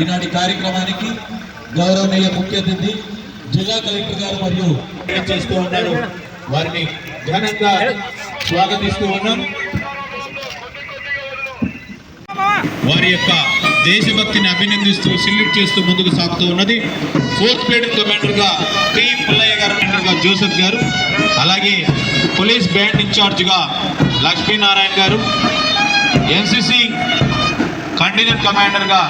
ఈనాటి కార్యక్రమానికి గౌరవనీయ ముఖ్య అతిథి జిల్లా కలెక్టర్ గారు మరియు చేస్తూ ఉన్నారు? వారిని ఘనంగా స్వాగతిస్తూ ఉన్నాం. వారి యొక్క దేశభక్తిని అభినందిస్తూ సెల్యూట్ చేస్తూ ముందుకు సాగుతూ ఉన్నది. ఫోర్త్ ప్లేట్ కమాండర్గా టి పుల్లయ్య గారు కమాండర్ జోసెఫ్ గారు. అలాగే పోలీస్ బ్యాండ్ ఇన్ఛార్జ్గా లక్ష్మీనారాయణ గారు. ఎన్సిసి కంటినెంట్ కమాండర్గా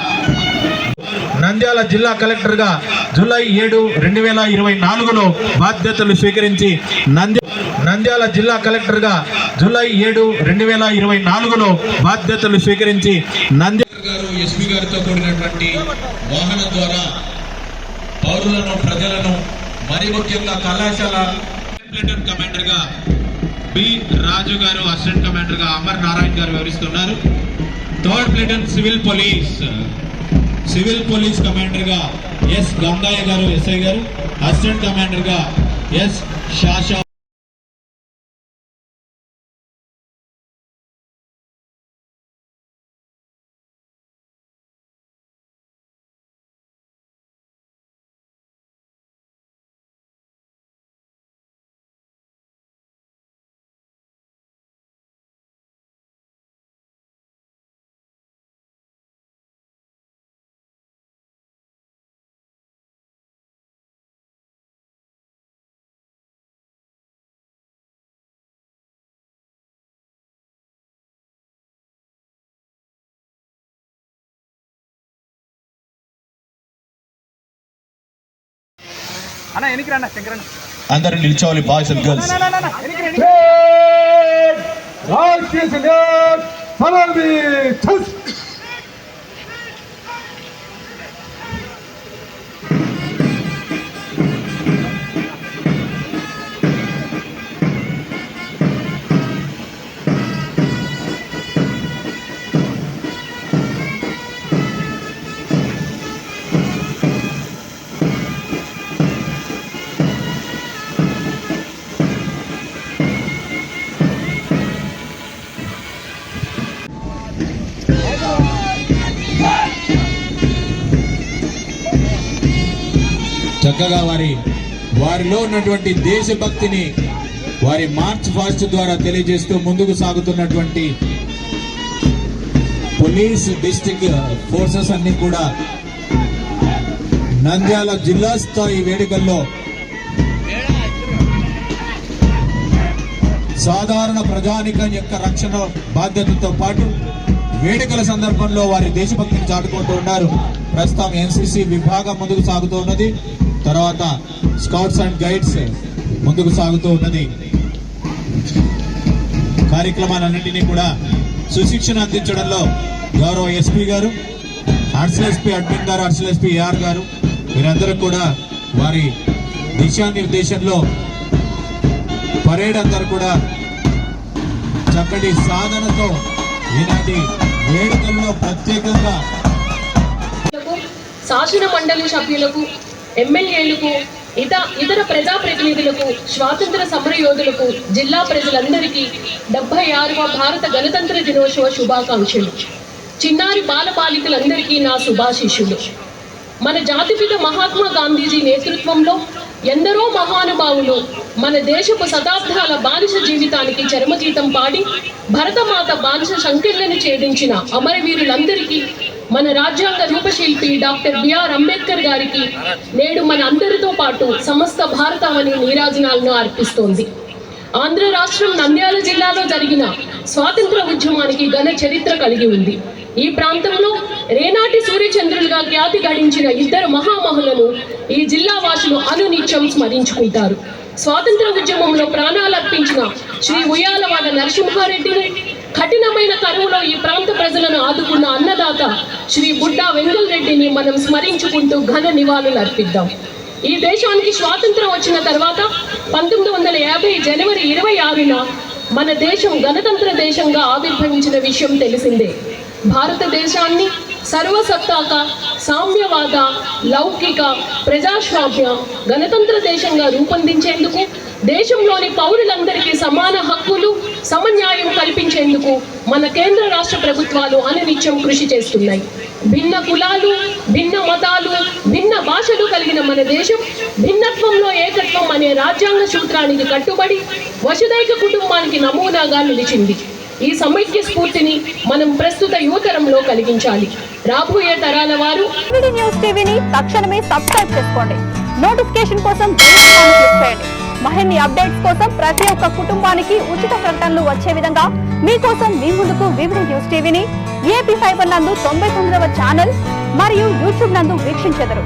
నంద్యాల జిల్లా కలెక్టర్గా జూలై ఏడు రెండు వేల ఇరవై నాలుగులో బాధ్యతలు స్వీకరించి నంద్య నంద్యాల జిల్లా కలెక్టర్గా జూలై ఏడు రెండు వేల ఇరవై నాలుగులో బాధ్యతలు స్వీకరించి నంద్యాల గారు ఎస్పీ గారితో కూడినటువంటి వాహనం ద్వారా పౌరులను ప్రజలను మరి ముఖ్యంగా కళాశాల ప్లేటన్ కమాండర్గా బి రాజు గారు అసిస్టెంట్ కమాండర్గా అమర్ నారాయణ గారు వివరిస్తున్నారు. Third platoon civil police civil police కమాండర్గా S Gangaiah గారు ఎస్ఐ గారు అసిస్టెంట్ కమాండర్గా ఎస్ షాషా అన్న ఎనికి రండి శంకరన్న అందరూ నిల్చోవాలి బాయ్స్ అండ్ గర్ల్స్ ఎనికి రండి Righteous చక్కగా వారి వారిలో ఉన్నటువంటి దేశభక్తిని వారి మార్చ్ ఫాస్ట్ ద్వారా తెలియజేస్తూ ముందుకు సాగుతున్నటువంటి పోలీస్ డిస్టిక్ ఫోర్సెస్ అన్ని కూడా నంద్యాల జిల్లా స్థాయి వేడుకల్లో సాధారణ ప్రజానికం యొక్క రక్షణ బాధ్యతతో పాటు వేడుకల సందర్భంలో వారి దేశభక్తిని చాటుకుంటూ ఉన్నారు. ప్రస్తుతం ఎన్సీసీ విభాగం ముందుకు సాగుతూ ఉన్నది. తర్వాత స్కౌట్స్ అండ్ గైడ్స్ ముందుకు సాగుతూ ఉన్నది. కార్యక్రమాలన్నింటినీ కూడా సుశిక్షణ అందించడంలో గౌరవ ఎస్పీ గారు అడిషనల్ ఎస్పీ అడ్మిన్ గారు అడిషనల్ ఎస్పీ ఏఆర్ గారు వీరందరూ కూడా వారి దిశానిర్దేశంలో పరేడ్ అందరు కూడా చక్కటి సాధనతో ఈనాటి వేడుకల్లో ప్రత్యేకంగా శాసన మండలి సభ్యులకు ఎమ్మెల్యేలకు ఇత ఇతర ప్రజాప్రతినిధులకు స్వాతంత్ర సమరయోధులకు జిల్లా ప్రజలందరికీ డెబ్బై ఆరవ భారత గణతంత్ర దినోత్సవ శుభాకాంక్షలు. చిన్నారి బాలబాలికలందరికీ నా శుభాశిష్యులు మన జాతిపిత మహాత్మా గాంధీజీ నేతృత్వంలో ఎందరో మహానుభావులు మన దేశపు శతాబ్దాల బానిస జీవితానికి చరమగీతం పాడి భరతమాత బానిస సంఖ్యలను ఛేదించిన అమరవీరులందరికీ మన రాజ్యాంగ రూపశిల్పి డాక్టర్ బిఆర్ అంబేద్కర్ గారికి నేడు మన అందరితో పాటు సమస్త భారతావని నీరాజనాలను అర్పిస్తోంది. ఆంధ్ర రాష్ట్రం నంద్యాల జిల్లాలో జరిగిన స్వాతంత్ర ఉద్యమానికి ఘన చరిత్ర కలిగి ఉంది. ఈ ప్రాంతంలో రేనాటి సూర్యచంద్రులుగా ఖ్యాతి గడించిన ఇద్దరు మహామహులను ఈ జిల్లా వాసులు అనునిత్యం స్మరించుకుంటారు. స్వాతంత్ర ఉద్యమంలో ప్రాణాలర్పించిన శ్రీ ఉయ్యాలవాడ నరసింహారెడ్డిని కఠినమైన కరువులో ఈ ప్రాంత ప్రజలను ఆదుకున్న అన్నదాత శ్రీ బుడ్డా వెంగల్ రెడ్డిని మనం స్మరించుకుంటూ ఘన నివాళులు అర్పిద్దాం. ఈ దేశానికి స్వాతంత్రం వచ్చిన తర్వాత పంతొమ్మిది వందల యాభై జనవరి ఇరవై ఆరున మన దేశం గణతంత్ర దేశంగా ఆవిర్భవించిన విషయం తెలిసిందే. భారతదేశాన్ని సర్వసత్తాక సామ్యవాద లౌకిక ప్రజాస్వామ్య గణతంత్ర దేశంగా రూపొందించేందుకు దేశంలోని పౌరులందరికీ సమాన హక్కులు సమన్యాయం కల్పించేందుకు మన కేంద్ర రాష్ట్ర ప్రభుత్వాలు అనునిత్యం కృషి చేస్తున్నాయి. భిన్న కులాలు భిన్న మతాలు భిన్న భాషలు కలిగిన మన దేశం భిన్నత్వంలో ఏకత్వం అనే రాజ్యాంగ సూత్రానికి కట్టుబడి వసుదైక కుటుంబానికి నమూనాగా నిలిచింది. ఈ సమైక్య స్ఫూర్తిని మనం ప్రస్తుత యువతరంలో కలిగించాలి. రాబోయే తరాల వారు న్యూస్ టీవీని తక్షణమే సబ్స్క్రైబ్ చేసుకోండి. నోటిఫికేషన్ కోసం బెల్ క్లిక్ చేయండి. అప్డేట్స్ కోసం ప్రతి ఒక్క కుటుంబానికి ఉచిత ప్రకటనలు వచ్చే విధంగా మీకోసం మీ ముందుకు వివిధ న్యూస్ టీవీని ఏపీ ఫైబర్ నందు తొంభై తొమ్మిదవ ఛానల్ మరియు యూట్యూబ్ నందు వీక్షించెదరు.